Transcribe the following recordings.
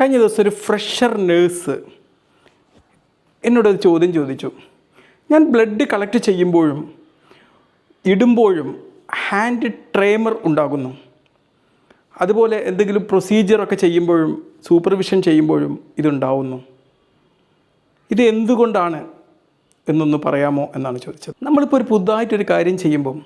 കഴിഞ്ഞ ദിവസം ഒരു ഫ്രഷർ നേഴ്സ് എന്നോടൊരു ചോദ്യം ചോദിച്ചു. ഞാൻ ബ്ലഡ് കളക്ട് ചെയ്യുമ്പോഴും ഇടുമ്പോഴും ഹാൻഡ് ട്രേമർ ഉണ്ടാകുന്നു. അതുപോലെ എന്തെങ്കിലും പ്രൊസീജിയറൊക്കെ ചെയ്യുമ്പോഴും സൂപ്പർവിഷൻ ചെയ്യുമ്പോഴും ഇതുണ്ടാവുന്നു. ഇത് എന്തുകൊണ്ടാണ് എന്നൊന്ന് പറയാമോ എന്നാണ് ചോദിച്ചത്. നമ്മളിപ്പോൾ ഒരു പുതുതായിട്ടൊരു കാര്യം ചെയ്യുമ്പം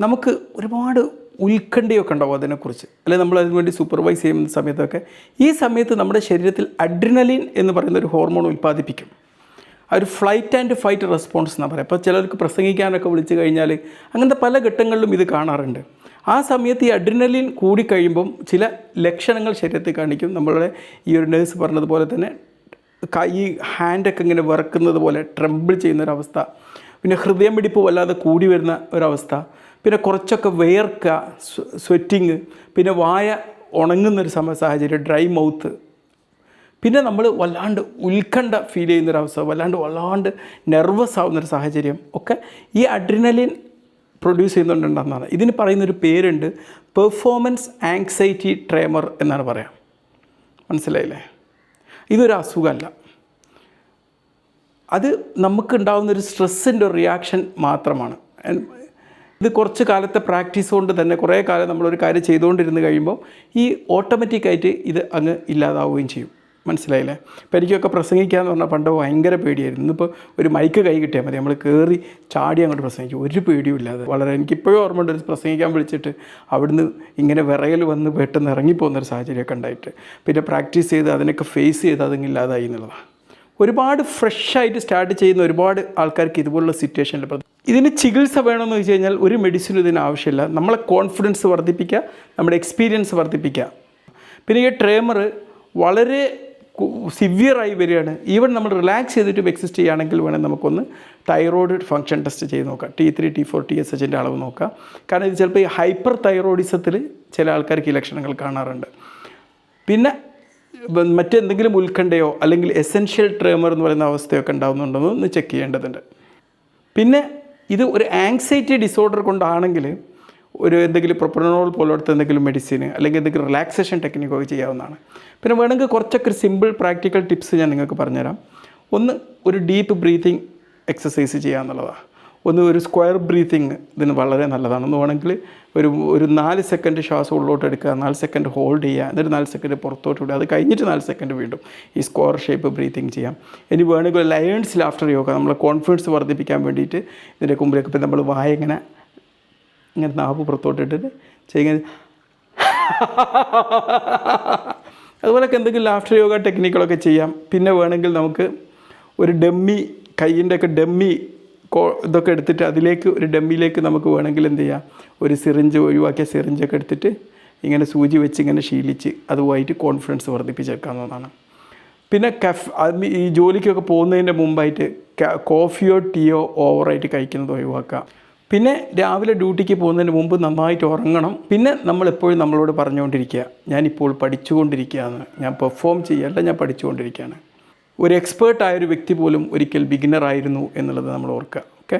നമുക്ക് ഒരുപാട് ഉത്കണ്ഠയൊക്കെ ഉണ്ടാവും അതിനെക്കുറിച്ച്. അല്ലെങ്കിൽ നമ്മൾ അതിനുവേണ്ടി സൂപ്പർവൈസ് ചെയ്യുന്ന സമയത്തൊക്കെ. ഈ സമയത്ത് നമ്മുടെ ശരീരത്തിൽ അഡ്രിനലിൻ എന്ന് പറയുന്ന ഒരു ഹോർമോൺ ഉൽപ്പാദിപ്പിക്കും. ആ ഒരു ഫ്ലൈറ്റ് ആൻഡ് ഫൈറ്റ് റെസ്പോൺസ് എന്നാണ് പറയുക അപ്പോൾ ചിലർക്ക് പ്രസംഗിക്കാനൊക്കെ വിളിച്ചു കഴിഞ്ഞാൽ അങ്ങനത്തെ പല ഘട്ടങ്ങളിലും ഇത് കാണാറുണ്ട്. ആ സമയത്ത് ഈ അഡ്രിനലിൻ കൂടിക്കഴിയുമ്പം ചില ലക്ഷണങ്ങൾ ശരീരത്തിൽ കാണിക്കും. നമ്മളുടെ ഈ ഒരു നേഴ്സ് പറഞ്ഞതുപോലെ തന്നെ കൈ ഹാൻഡൊക്കെ ഇങ്ങനെ വിറക്കുന്നത് പോലെ ട്രംബിൾ ചെയ്യുന്നൊരവസ്ഥ പിന്നെ ഹൃദയം പിടിപ്പ് വല്ലാതെ കൂടി വരുന്ന ഒരവസ്ഥ. പിന്നെ കുറച്ചൊക്കെ വേർക്കുക സ്വെറ്റിങ് പിന്നെ വായ ഉണങ്ങുന്നൊരു സമയ സാഹചര്യം ഡ്രൈ മൗത്ത്. പിന്നെ നമ്മൾ വല്ലാണ്ട് ഉത്കണ്ഠ ഫീൽ ചെയ്യുന്നൊരവസ്ഥ വല്ലാണ്ട് വല്ലാണ്ട് നെർവസ് ആവുന്നൊരു സാഹചര്യം ഒക്കെ ഈ അഡ്രിനലിൻ പ്രൊഡ്യൂസ് ചെയ്യുന്നുണ്ടെന്നാണ്. ഇതിന് പറയുന്നൊരു പേരുണ്ട് പെർഫോമൻസ് ആങ്സൈറ്റി ട്രേമർ എന്നാണ് പറയാം. മനസ്സിലായില്ലേ? ഇതൊരു അസുഖമല്ല. അത് നമുക്കുണ്ടാകുന്ന ഒരു സ്ട്രെസ്സിന്റെ ഒരു റിയാക്ഷൻ മാത്രമാണ്. ഇത് കുറച്ച് കാലത്തെ പ്രാക്ടീസ് കൊണ്ട് തന്നെ കുറേ കാലം നമ്മളൊരു കാര്യം ചെയ്തുകൊണ്ടിരുന്ന് കഴിയുമ്പോൾ ഈ ഓട്ടോമാറ്റിക്കായിട്ട് ഇത് അങ്ങ് ഇല്ലാതാവുകയും ചെയ്യും. മനസ്സിലായില്ലേ? ഇപ്പം എനിക്കൊക്കെ പ്രസംഗിക്കാന്ന് പറഞ്ഞാൽ പണ്ട് ഭയങ്കര പേടിയായിരുന്നു. ഇന്നിപ്പോൾ ഒരു മൈക്ക് കൈ കിട്ടിയാൽ മതി. നമ്മൾ കയറി ചാടി അങ്ങോട്ട് പ്രസംഗിക്കും. ഒരു പേടിയും ഇല്ലാതെ. വളരെ എനിക്കിപ്പോഴും ഓർമ്മയുണ്ട് ഒരു പ്രസംഗിക്കാൻ വിളിച്ചിട്ട് അവിടുന്ന് ഇങ്ങനെ വിറയൽ വന്ന് പെട്ടെന്ന് ഇറങ്ങിപ്പോകുന്നൊരു സാഹചര്യമൊക്കെ ഉണ്ടായിട്ട്. പിന്നെ പ്രാക്ടീസ് ചെയ്ത് അതിനൊക്കെ ഫേസ് ചെയ്ത് അതങ്ങ് ഇല്ലാതായി എന്നുള്ളതാണ്. ഒരുപാട് ഫ്രഷായിട്ട് സ്റ്റാർട്ട് ചെയ്യുന്ന ഒരുപാട് ആൾക്കാർക്ക് ഇതുപോലുള്ള സിറ്റുവേഷനിൽ ഇതിന് ചികിത്സ വേണമെന്ന് വെച്ച് കഴിഞ്ഞാൽ ഒരു മെഡിസിനും ഇതിന് ആവശ്യമില്ല. നമ്മളെ കോൺഫിഡൻസ് വർദ്ധിപ്പിക്കുക നമ്മുടെ എക്സ്പീരിയൻസ് വർദ്ധിപ്പിക്കുക. പിന്നെ ഈ ട്രേമർ വളരെ സിവിയറായി വരികയാണ്. ഈവൻ നമ്മൾ റിലാക്സ് ചെയ്തിട്ട് എക്സിസ്റ്റ് ചെയ്യുകയാണെങ്കിൽ വേണമെങ്കിൽ നമുക്കൊന്ന് തൈറോയ്ഡ് ഫംഗ്ഷൻ ടെസ്റ്റ് ചെയ്ത് നോക്കാം. T three T four T S എച്ചിന്റെ അളവ് നോക്കാം. കാരണം ഇത് ചിലപ്പോൾ ഈ ഹൈപ്പർ തൈറോയിഡിസത്തിൽ ചില ആൾക്കാർക്ക് ഈ ലക്ഷണങ്ങൾ കാണാറുണ്ട്. പിന്നെ മറ്റെന്തെങ്കിലും ഉത്കണ്ഠയോ അല്ലെങ്കിൽ എസെൻഷ്യൽ ട്രേമർ എന്ന് പറയുന്ന അവസ്ഥയൊക്കെ ഉണ്ടാകുന്നുണ്ടോ എന്ന് ചെക്ക് ചെയ്യേണ്ടതുണ്ട്. പിന്നെ ഇത് ഒരു ആങ്സൈറ്റി ഡിസോർഡർ കൊണ്ടാണെങ്കിൽ ഒരു എന്തെങ്കിലും പ്രൊപ്പനോൾ പോലത്തെ എന്തെങ്കിലും മെഡിസിൻ അല്ലെങ്കിൽ എന്തെങ്കിലും റിലാക്സേഷൻ ടെക്നിക്കൊക്കെ ചെയ്യാവുന്നതാണ്. പിന്നെ വേണമെങ്കിൽ കുറച്ചൊക്കെ സിമ്പിൾ പ്രാക്ടിക്കൽ ടിപ്സ് ഞാൻ നിങ്ങൾക്ക് പറഞ്ഞുതരാം. ഒന്ന് ഒരു ഡീപ്പ് ബ്രീത്തിങ് എക്സസൈസ് ചെയ്യാന്നുള്ളതാണ്. ഒന്ന് ഒരു സ്ക്വയർ ബ്രീത്തിങ് ഇതിന് വളരെ നല്ലതാണ്. ഒന്ന് വേണമെങ്കിൽ ഒരു ഒരു നാല് സെക്കൻഡ് ശ്വാസം ഉള്ളോട്ട് എടുക്കുക നാല് സെക്കൻഡ് ഹോൾഡ് ചെയ്യുക എന്നിട്ട് നാല് സെക്കൻഡ് പുറത്തോട്ട് വിടുക. അത് കഴിഞ്ഞിട്ട് നാല് സെക്കൻഡ് വീണ്ടും ഈ സ്ക്വയർ ഷേപ്പ് ബ്രീത്തിങ് ചെയ്യാം. ഇനി വേണമെങ്കിൽ ലയൺസ് ലാഫ്റ്റർ യോഗ നമ്മളെ കോൺഫിഡൻസ് വർദ്ധിപ്പിക്കാൻ വേണ്ടിയിട്ട് ഇതിന്റെ മുമ്പിലേക്ക് ഇപ്പം നമ്മൾ വായ ഇങ്ങനെ ഇങ്ങനെ നാവ് പുറത്തോട്ട് ഇട്ടിട്ട് ചെയ്യുന്നത്. അതുപോലൊക്കെ എന്തെങ്കിലും ലാഫ്റ്റർ യോഗ ടെക്നിക്കുകളൊക്കെ ചെയ്യാം. പിന്നെ വേണമെങ്കിൽ നമുക്ക് ഒരു ഡമ്മി കയ്യിന്റെ ഒക്കെ ഡമ്മി ഇതൊക്കെ എടുത്തിട്ട് അതിലേക്ക് ഒരു ഡമ്മിയിലേക്ക് നമുക്ക് വേണമെങ്കിൽ എന്ത് ചെയ്യാം? ഒരു സിറിഞ്ച് ഒഴിവാക്കിയ സിറിഞ്ചൊക്കെ എടുത്തിട്ട് ഇങ്ങനെ സൂചി വെച്ച് ഇങ്ങനെ ശീലിച്ച് അതുമായിട്ട് കോൺഫിഡൻസ് വർദ്ധിപ്പിച്ചെടുക്കാവുന്നതാണ്. പിന്നെ കഫ് ഈ ജോലിക്കൊക്കെ പോകുന്നതിന്റെ മുമ്പായിട്ട് കോഫിയോ ടീയോ ഓവറായിട്ട് കഴിക്കുന്നത് ഒഴിവാക്കുക. പിന്നെ രാവിലെ ഡ്യൂട്ടിക്ക് പോകുന്നതിന് മുമ്പ് നന്നായിട്ട് ഉറങ്ങണം. പിന്നെ നമ്മൾ എപ്പോഴും നമ്മളോട് പറഞ്ഞുകൊണ്ടിരിക്കുക ഞാനിപ്പോൾ പഠിച്ചുകൊണ്ടിരിക്കുകയാണ്. ഞാൻ പെർഫോം ചെയ്യല്ല ഞാൻ പഠിച്ചുകൊണ്ടിരിക്കുകയാണ്. ഒരു എക്സ്പേർട്ടായ ഒരു വ്യക്തി പോലും ഒരിക്കൽ ബിഗിനർ ആയിരുന്നു എന്നുള്ളത് നമ്മൾ ഓർക്കുക. ഓക്കെ